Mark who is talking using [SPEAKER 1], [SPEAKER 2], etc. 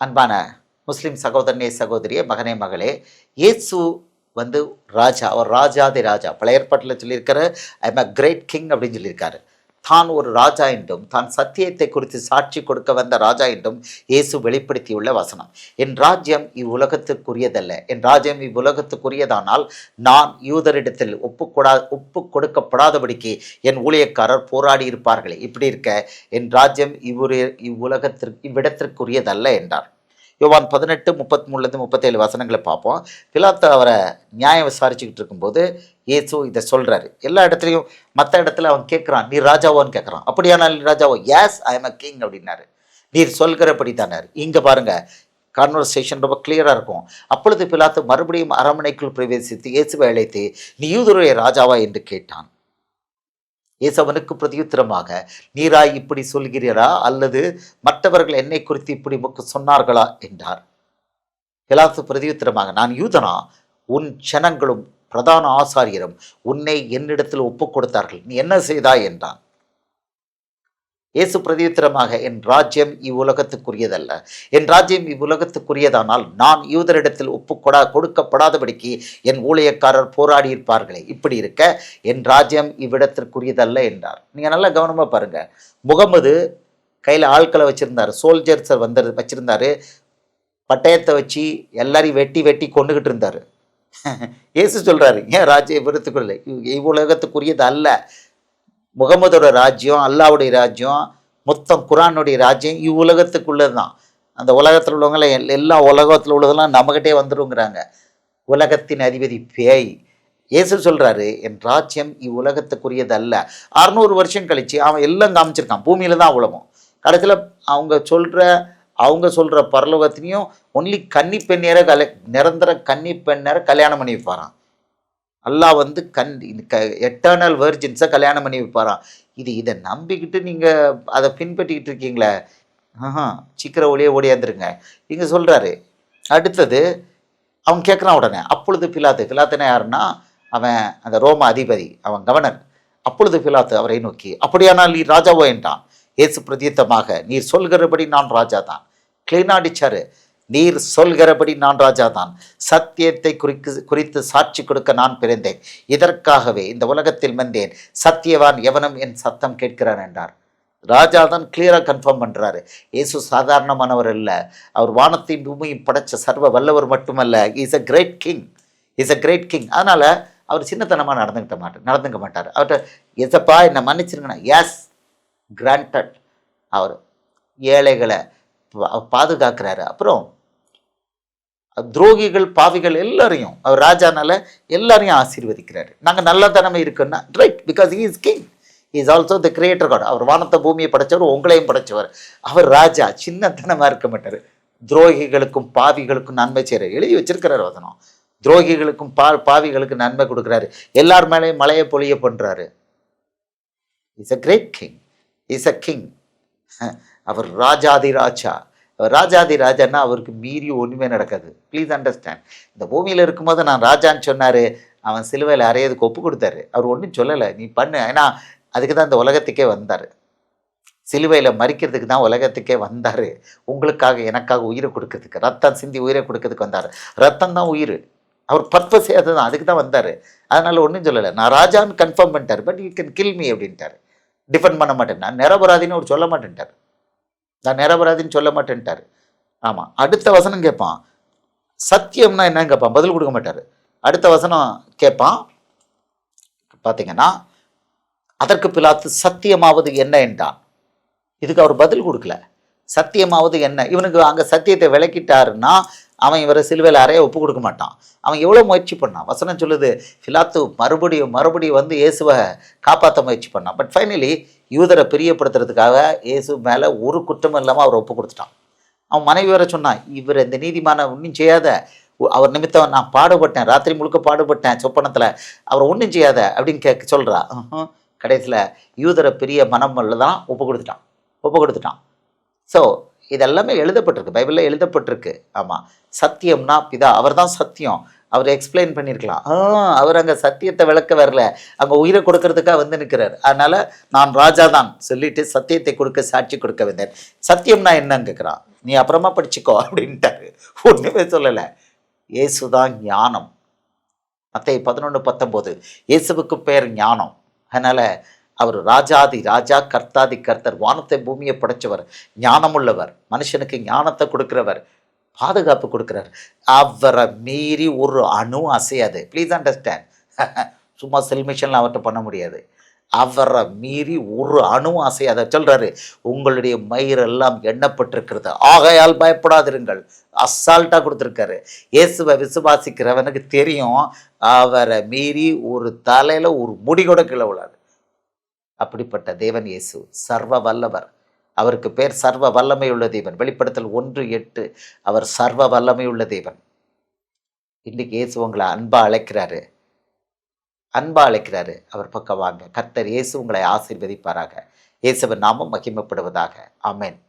[SPEAKER 1] அன்பான முஸ்லிம் சகோதரனே சகோதரியே மகனே மகளே இயேசு வந்து ராஜா அவர் ராஜாதி ராஜா. பழைய ஏற்பாட்டில் சொல்லியிருக்கிற எம் அ கிரேட் கிங் அப்படின்னு சொல்லியிருக்காரு. தான் ஒரு ராஜா என்றும் தான் சத்தியத்தை குறித்து சாட்சி கொடுக்க வந்த ராஜா என்றும் இயேசு வெளிப்படுத்தியுள்ள வசனம். என் ராஜ்யம் இவ்வுலகத்துக்குரியதல்ல. என் ராஜ்யம் இவ்வுலகத்துக்குரியதானால் நான் யூதரிடத்தில் ஒப்புக்கூடா ஒப்பு கொடுக்கப்படாதபடிக்கு என் ஊழியக்காரர் போராடி இருப்பார்களே இப்படி இருக்க என் ராஜ்யம் இவ்வுரு இவ்வுலகத்திற்கு இவ்விடத்திற்குரியதல்ல என்றார். யோவான் பதினெட்டு முப்பத்தி மூணுலேருந்து முப்பத்தேழு வசனங்களை பார்ப்போம். பிலாத்து அவரை நியாயம் விசாரிச்சுக்கிட்டு இருக்கும்போது இயேசு இதை சொல்கிறாரு எல்லா இடத்துலையும் மற்ற இடத்துல அவன் கேட்குறான் நீ ராஜாவோன்னு கேட்குறான் அப்படியானால் நீ ராஜாவோ? Yes I am a king அப்படின்னாரு. நீர் சொல்கிறபடி தானார் இங்கே பாருங்க கான்வர்சேஷன் ரொம்ப கிளியராக இருக்கும். அப்பொழுது பிலாத்து மறுபடியும் அரண்மனைக்குள் பிரவேசித்து இயேசுவை அழைத்து நீ யூதுரைய ராஜாவா? என்று கேட்டான். இயேசவனுக்கு பிரதியுத்திரமாக நீராய் இப்படி சொல்கிறீரா? அல்லது மற்றவர்கள் என்னை குறித்து இப்படி உமக்கு சொன்னார்களா? என்றார். பிலாத்து பிரதியுத்திரமாக நான் யூதனா? உன் ஜனங்களும் பிரதான ஆசாரியரும் உன்னை என்னிடத்தில் ஒப்புக் கொடுத்தார்கள் நீ என்ன செய்தாய்? என்றான். இயேசு பிரதியுத்தரமாக என் ராஜ்யம் இவ்வுலகத்துக்குரியதல்ல. என் ராஜ்யம் இவ்வுலகத்துக்குரியதானால் நான் யூதரிடத்தில் ஒப்புக்கொடா கொடுக்கப்படாதபடிக்கு என் ஊழியக்காரர் போராடி இருப்பார்களே இப்படி இருக்க என் ராஜ்யம் இவ்விடத்திற்குரியதல்ல என்றார். நீங்கள் நல்லா கவனமாக பாருங்க. முகமது கையில் ஆட்களை வச்சுருந்தார். சோல்ஜர்ஸை வந்து வச்சுருந்தாரு. பட்டயத்தை வச்சு எல்லாரையும் வெட்டி வெட்டி கொண்டுகிட்டு இருந்தார். இயேசு சொல்கிறாரு ஏன் ராஜ்யம் இவ்விடத்துக்குள்ள இவ்வுலகத்துக்குரியது அல்ல முகமதோட ராஜ்யம் அல்லாவுடைய ராஜ்யம் மொத்தம் குரானுடைய ராஜ்யம் இவ்வுலகத்துக்குள்ளது தான் அந்த உலகத்தில் உள்ளவங்கள எல்லா உலகத்தில் உள்ளதெல்லாம் நம்மகிட்டே வந்துருங்கிறாங்க. உலகத்தின் அதிபதி பேய். இயேசு சொல்கிறாரு என் ராஜ்யம் இவ்வுலகத்துக்குரியது அல்ல அறநூறு வருஷம் கழித்து அவன் எல்லாம் காமிச்சிருக்கான். பூமியில் தான் உலகம். கடைசியில் அவங்க சொல்கிற அவங்க சொல்கிற பரலோகத்தினையும் ஒன்லி கன்னி பெண்ணேர கலை நிரந்தர கன்னி பெண்ணேர கல்யாணம் பண்ணி வைப்பாரான் அல்லாஹ் வந்து கண் க எட்டர்னல் வெர்ஜின்ஸை கல்யாணம் பண்ணி வைப்பாராம். இது இதை நம்பிக்கிட்டு நீங்கள் அதை பின்பற்றிக்கிட்டு இருக்கீங்களே? ஆஹா சீக்கிரம் ஒளியே ஓடியாந்துருங்க இங்கே சொல்கிறாரு அடுத்தது அவன் கேட்குறான் உடனே அப்பொழுது பிலாத்து பிலாத்துனா யாருன்னா அவன் அந்த ரோம அதிபதி அவன் கவர்னர். அப்பொழுது பிலாத்து அவரை நோக்கி அப்படியானால் நீ ராஜாவோ? என்றான். இயேசு பிரதீத்தமாக நீர் சொல்கிறபடி நான் ராஜா தான் கிளீனாடிச்சாரு நீர் சொல்கிறபடி நான் ராஜா தான் சத்தியத்தை குறிக்கு குறித்து சாட்சி கொடுக்க நான் பிறந்தேன். இதற்காகவே இந்த உலகத்தில் வந்தேன். சத்தியவான் எவனும் என் சத்தம் கேட்கிறான் என்றார். ராஜா தான் கிளியராக கன்ஃபார்ம் பண்ணுறாரு இயேசு சாதாரணமானவர் அல்ல. அவர் வானத்தையும் பூமியும் படைச்ச சர்வ வல்லவர் மட்டுமல்ல. Is a great king is a great king அதனால் அவர் சின்னத்தனமாக நடந்துக்கிட்ட மாட்டார் நடந்துக்க மாட்டார். அவர்கிட்ட எசப்பா என்னை மன்னிச்சிருங்கண்ணா. எஸ் கிராண்டட் அவர் ஏழைகளை பாதுகாக்கிறாரு. அப்புறம் துரோகிகள் பாவிகள் எல்லாரையும் அவர் ராஜானால எல்லாரையும் ஆசீர்வதிக்கிறாரு. நாங்கள் நல்ல தனமே இருக்குன்னா right because he is king is also the creator God அவர் வானத்தை பூமியை படைச்சவர் உங்களையும் படைச்சவர். அவர் ராஜா சின்னத்தனமாக இருக்க மாட்டார். துரோகிகளுக்கும் பாவிகளுக்கும் நன்மை செய்கிறார் எழுதி வச்சிருக்கிறார் வதனம் துரோகிகளுக்கும் பா பாவிகளுக்கு நன்மை கொடுக்குறாரு. எல்லார் மேலேயும் மலையை பொழிய பண்ணுறாரு is a great king is a king அவர் ராஜாதி ராஜா. ராஜாதி ராஜான்னா அவருக்கு மீறி ஒன்றுமே நடக்காது. ப்ளீஸ் அண்டர்ஸ்டாண்ட் இந்த பூமியில் இருக்கும்போது நான் ராஜான்னு சொன்னார். அவன் சிலுவையில் அறையதுக்கு ஒப்பு கொடுத்தாரு. அவர் ஒன்றும் சொல்லலை. நீ பண்ணு. ஏன்னா அதுக்கு தான் இந்த உலகத்துக்கே வந்தார். சிலுவையில் மறிக்கிறதுக்கு தான் உலகத்துக்கே வந்தார். உங்களுக்காக எனக்காக உயிரை கொடுக்கறதுக்கு. ரத்தம் சிந்தி உயிரை கொடுக்கறதுக்கு வந்தார். ரத்தம் தான் உயிர். அவர் பர்பஸே அதுதான். அதுக்கு தான் வந்தார். அதனால் ஒன்றும் சொல்லலை. நான் ராஜான்னு கன்ஃபார்ம் பண்ணிட்டார். But you can kill me அப்படின்ட்டார். டிஃபெண்ட் பண்ண மாட்டேன். நான் நிரபராதின்னு அவர் சொல்ல மாட்டேன்ட்டார். நான் நிரபராதின்னு சொல்ல மாட்டேன்ட்டார். ஆமாம் அடுத்த வசனம் கேட்பான் சத்தியம்னா என்னன்னு கேட்பான் பதில் கொடுக்க மாட்டார். அடுத்த வசனம் கேட்பான் பார்த்தீங்கன்னா அதற்கு பிலாத்து சத்தியமாவது என்ன என்றான். இதுக்கு அவர் பதில் கொடுக்கல. சத்தியமாவது என்ன? இவனுக்கு அங்கே சத்தியத்தை விளக்கிட்டாருன்னா அவன் இவரை சிலுவையில் அறைய ஒப்பு கொடுக்க மாட்டான். அவன் எவ்வளோ முயற்சி பண்ணான்? வசனம் சொல்லுது பிலாத்து மறுபடியும் மறுபடியும் வந்து இயேசுவை காப்பாற்ற முயற்சி பண்ணான். பட் ஃபைனலி யூதரை பிரியப்படுத்துறதுக்காக இயேசு மேலே ஒரு குற்றமும் இல்லாமல் அவர் ஒப்பு கொடுத்துட்டான். அவன் மனைவி வேற சொன்னான் இவர் இந்த நீதிமான ஒன்றும் செய்யாத. அவர் நிமித்தம் நான் பாடுபட்டேன் ராத்திரி முழுக்க பாடுபட்டேன் சொப்பனத்தில். அவர் ஒன்றும் செய்யாத அப்படின்னு கேட்க சொல்கிறா கடைசியில் யூதரை பெரிய மனம் தான் ஒப்பு கொடுத்துட்டான். ஒப்பு கொடுத்துட்டான். ஸோ இதெல்லாமே எழுதப்பட்டிருக்கு பைபிளில் எழுதப்பட்டிருக்கு. ஆமாம் சத்தியம்னா பிதா அவர் தான் சத்தியம். அவர் எக்ஸ்பிளைன் பண்ணியிருக்கலாம் ஆ அவர் அங்கே சத்தியத்தை விளக்க வரல. அங்கே உயிரை கொடுக்கறதுக்காக வந்து நிற்கிறார் அதனால் நான் ராஜா தான் சொல்லிட்டு சத்தியத்தை கொடுக்க சாட்சி கொடுக்க வந்தேன். சத்தியம்னா என்னன்னு கேட்குறான் நீ அப்புறமா படிச்சுக்கோ அப்படின்ட்டாரு. ஒன்றுமே சொல்லலை. இயேசுதான் ஞானம். மத்தேயு பதினொன்று பத்தொம்போது இயேசுவுக்கு பேர் ஞானம். அதனால் அவர் ராஜாதி ராஜா கர்த்தாதி கர்த்தர் வானத்தை பூமியை படைச்சவர் ஞானமுள்ளவர் மனுஷனுக்கு ஞானத்தை கொடுக்குறவர் பாதுகாப்பு கொடுக்குறார். அவரை மீறி ஒரு அணு அசையாது. ப்ளீஸ் அண்டர்ஸ்டாண்ட் சும்மா செல்மிஷன்லாம் அவர்கிட்ட பண்ண முடியாது. அவரை மீறி ஒரு அணு அசையாத சொல்றாரு உங்களுடைய மயிரெல்லாம் எண்ணப்பட்டிருக்கிறது. ஆகையால் பயப்படாதிருங்கள். அசால்ட்டாக கொடுத்துருக்காரு. இயேசுவை விசுவாசிக்கிறவனுக்கு தெரியும் அவரை மீறி ஒரு தலையில் ஒரு முடி கூட கீழே அப்படிப்பட்ட தேவன் இயேசு சர்வ வல்லவர் அவருக்கு பேர் சர்வ வல்லமையுள்ள தேவன். வெளிப்படுத்தல் ஒன்று எட்டு அவர் சர்வ வல்லமையுள்ள தேவன். இன்றைக்கி இயேசு உங்களை அன்பா அழைக்கிறாரு. அன்பா அழைக்கிறாரு. அவர் பக்கம் வாங்க. கர்த்தர் இயேசு உங்களை ஆசீர்வதிப்பாராக. இயேசுவன் நாமும் மகிமைப்படுவதாக. ஆமென்.